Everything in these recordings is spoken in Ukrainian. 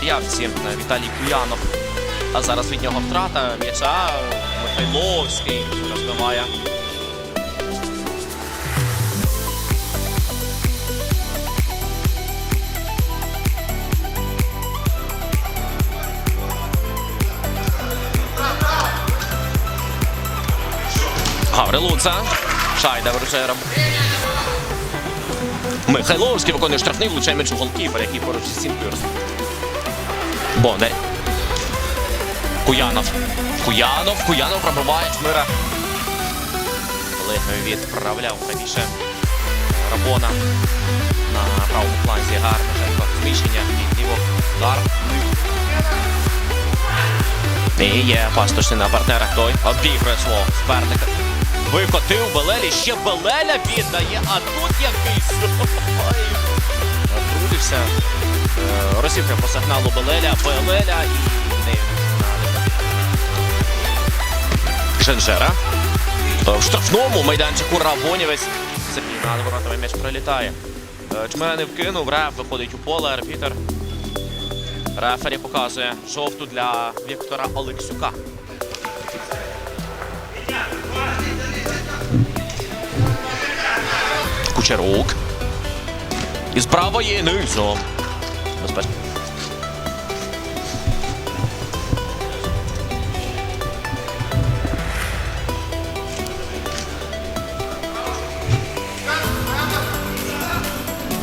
заявці Віталій Куянов. А зараз від нього втрата м'яча. Михайловський розбиває. Гаврилуца. Шайда вирушає роб... Михайловський виконує штрафний, влучає м'яч у голкіпера, який поруч із стінкою. Бондар. Куянов. Куянов. Куянов пробиває Чмира. Олег відправляв правіше. Рабона на правому фланзі. Гарне жертва зміщення. Від лівого. Удар. І є пасточний на партнерах той. Обігрує свого суперника. Викотив Белелі, ще Белеля віддає, а тут якийсь. Ой. Е, по сигналу Белеля, Белеля і не Женжера. Е, В штрафному майданчику Рабонівець. Запійна на воротовий м'яч прилітає. Не вкинув, реф виходить у поле, арбітер. Рефері показує жовту для Віктора Олексюка. Кучерук. Із правої низом. Безпечно.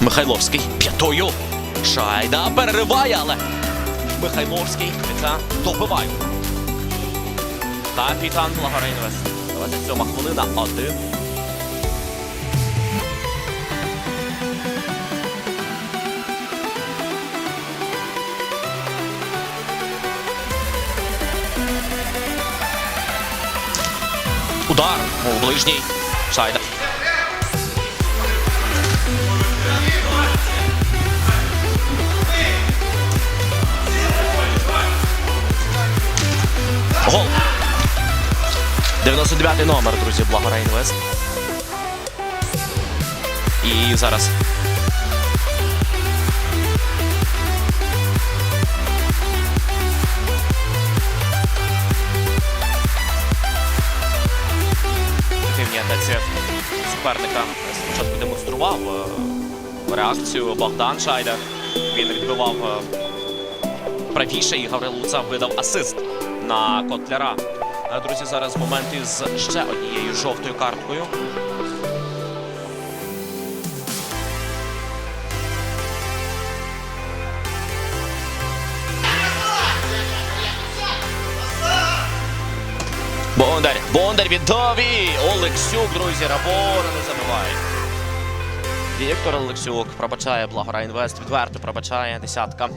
Михайловський п'ятою. Шайда перериває, але Михайловський та добиває. Капітан Благоринвес. 27 хвилина. Один. Удар у ближній. Шайда. Гол. 99-й номер, друзі, Благора Інвест. І зараз. Суперника спочатку демонстрував е, реакцію Богдан Шайда. Він відбивав е, правіше і Гаврил Луцав видав асист на Котляра. Друзі, зараз момент із ще однією жовтою карткою. Бондар, Бондар і Олексюк, друзі, Рабора не забиває. Віктор Олексюк пробачає Благора Інвест, відверто пробачає десятка.